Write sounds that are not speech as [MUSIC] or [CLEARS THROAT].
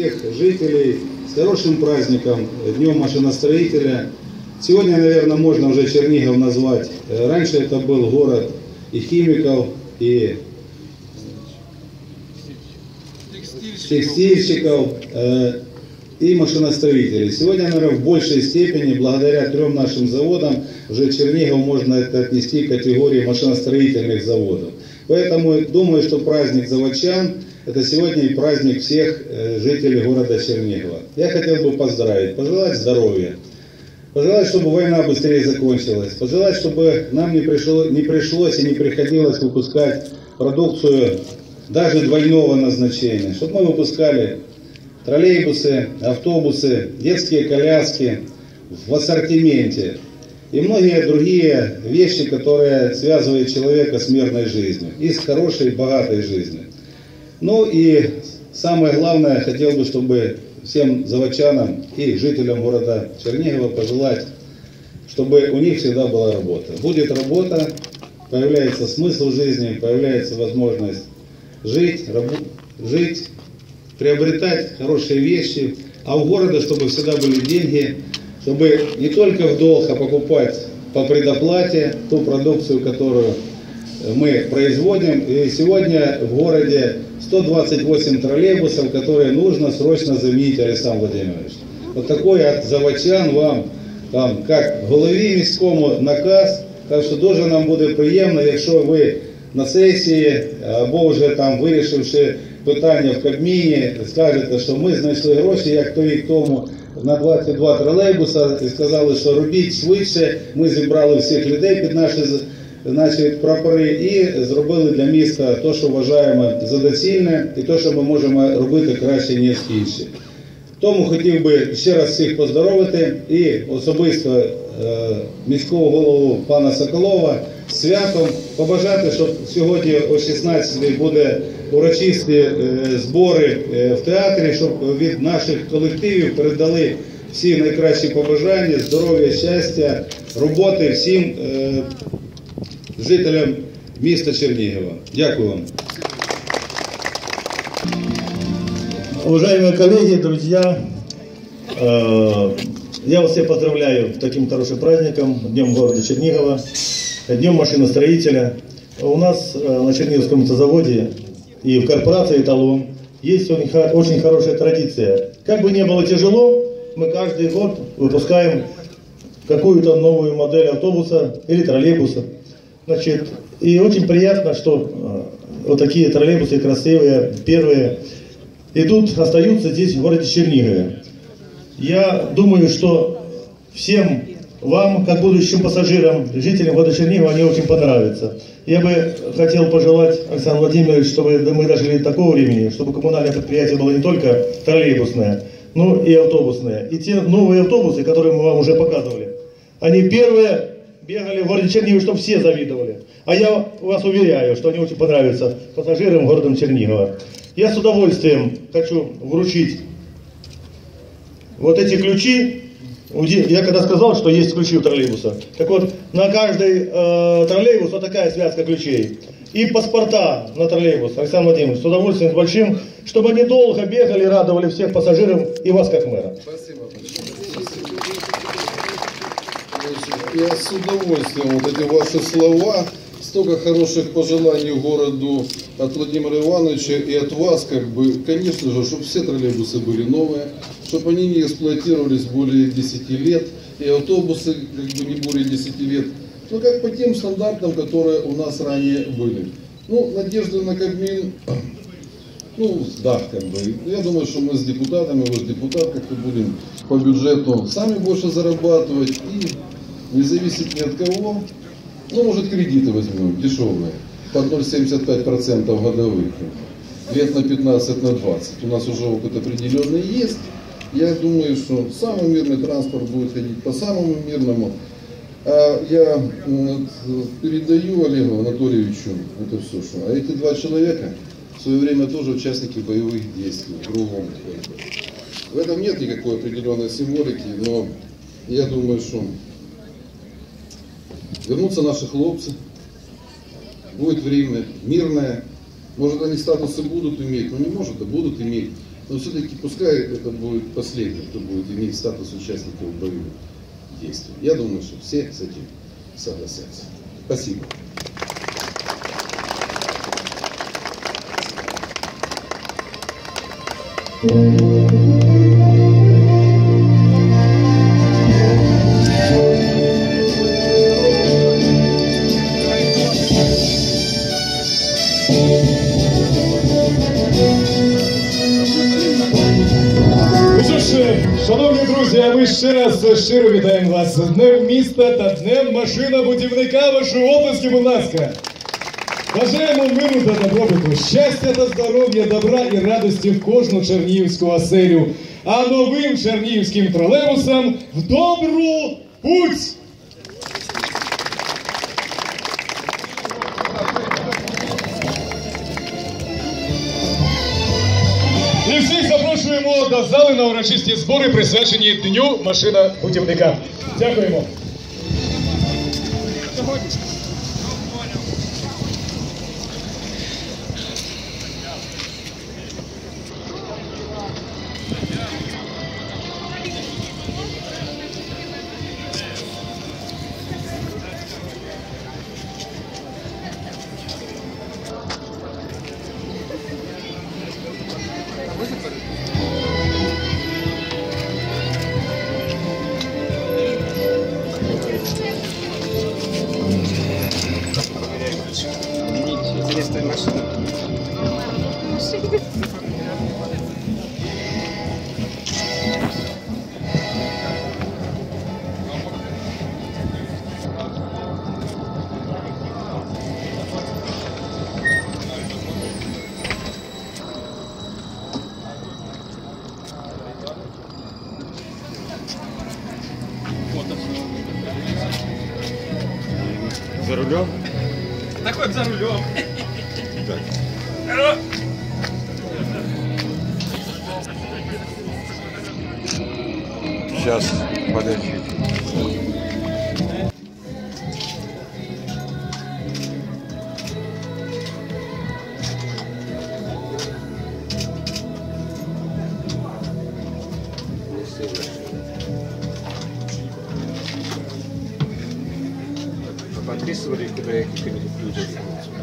Всех жителей с хорошим праздником, Днем машиностроителя. Сегодня, наверное, можно уже Чернигов назвать. Э, Раньше это был город и химиков, и текстильщиков э, и машиностроителей. Сегодня, наверное, в большей степени, благодаря трем нашим заводам, уже Чернигов можно это отнести к категории машиностроительных заводов. Поэтому думаю, что праздник заводчан – это сегодня праздник всех э, жителей города Чернигова. Я хотел бы поздравить, пожелать здоровья, пожелать, чтобы война быстрее закончилась, пожелать, чтобы нам не, пришло, не пришлось и не приходилось выпускать продукцию даже двойного назначения, чтобы мы выпускали троллейбусы, автобусы, детские коляски в ассортименте и многие другие вещи, которые связывают человека с мирной жизнью и с хорошей, богатой жизнью. Ну и самое главное, хотел бы, чтобы всем заводчанам и жителям города Чернигова пожелать, чтобы у них всегда была работа. Будет работа, появляется смысл жизни, появляется возможность жить, жить, приобретать хорошие вещи, а у города, чтобы всегда были деньги, чтобы не только в долг, а покупать по предоплате ту продукцию, которую мы производим. И сегодня в городе 128 троллейбусов, которые нужно срочно заменить, Александр Владимирович. Вот такой от заводчан вам, там, как голові міському наказ, так що дуже нам буде приємно, якщо ви на сесії або вже там вирішивши питання в Кабміні, скажете, що ми знайшли гроші, як торік тому на 22 тролейбуса і сказали, що робіть швидше. Ми зібрали всіх людей під наші наші прапори і зробили для міста те, що вважаємо за доцільне, і те, що ми можемо робити краще, ніж інші. Тому хотів би ще раз всіх поздоровити і особисто е, міського голову пана Соколова святом побажати, щоб сьогодні о 16-й буде урочисті е, збори е, в театрі, щоб від наших колективів передали всі найкращі побажання, здоров'я, щастя, роботи всім жителям міста Чернігова. Дякую вам. Уважаемые коллеги, друзья, э, я вас всех поздравляю с таким хорошим праздником, Днем города Чернигова, Днем машиностроителя. У нас э, на Черниговском заводе и в корпорации «Эталон» есть очень хорошая традиция. Как бы ни было тяжело, мы каждый год выпускаем какую-то новую модель автобуса или троллейбуса. Значит, и очень приятно, что э, вот такие троллейбусы красивые, первые, идут, остаются здесь, в городе Чернигове. Я думаю, что всем вам, как будущим пассажирам, жителям города Чернигова, они очень понравятся. Я бы хотел пожелать, Александр Владимирович, чтобы мы дожили до такого времени, чтобы коммунальное предприятие было не только троллейбусное, но и автобусное. И те новые автобусы, которые мы вам уже показывали, они первые бегали в городе Чернигове, чтобы все завидовали. А я вас уверяю, что они очень понравятся пассажирам города Чернигова. Я с удовольствием хочу вручить вот эти ключи. Я когда сказал, что есть ключи у троллейбуса, так вот, на каждый э, троллейбус вот такая связка ключей. И паспорта на троллейбус, Александр Владимирович, с удовольствием, с большим, чтобы они долго бегали, радовали всех пассажиров и вас как мэра. Спасибо Я с удовольствием вот эти ваши слова, столько хороших пожеланий городу от Владимира Ивановича и от вас, как бы, конечно же, чтобы все троллейбусы были новые, чтобы они не эксплуатировались более 10 лет, и автобусы как бы не более 10 лет, ну как по тем стандартам, которые у нас ранее были. Ну, надежда на Кабмин, [CLEARS THROAT] ну, да, как бы. Я думаю, что мы с депутатами, же депутат, как-то будем по бюджету сами больше зарабатывать и не зависит ни от кого. Ну, может, кредиты возьмем, дешевые, под 0,75% годовых, лет на 15, на 20. У нас уже опыт определенный есть. Я думаю, что самый мирный транспорт будет ходить по самому мирному. А я передаю Олегу Анатольевичу это все, что а эти два человека в свое время тоже участники боевых действий в другом. В этом нет никакой определенной символики, но я думаю, что вернутся наши хлопцы, будет время мирное, может они статусы будут иметь, но не может, а будут иметь. Но все-таки пускай это будет последний, кто будет иметь статус участников боевых действий. Я думаю, что все с этим согласятся. Спасибо. Ну ми ще раз щиро вітаємо вас з Днем міста та Днем машинобудівника. вашої області, будь ласка. Бажаємо миру та добробуту, щастя та здоров'я, добра і радості в кожну чернігівську оселю. А новим чернігівським тролейбусам в добру путь! запрошуємо до зали на урочисті збори, присвячені Дню машина будівника. Дякуємо. Рулем? Такой за рулем. Сейчас, подожди. que, que, que.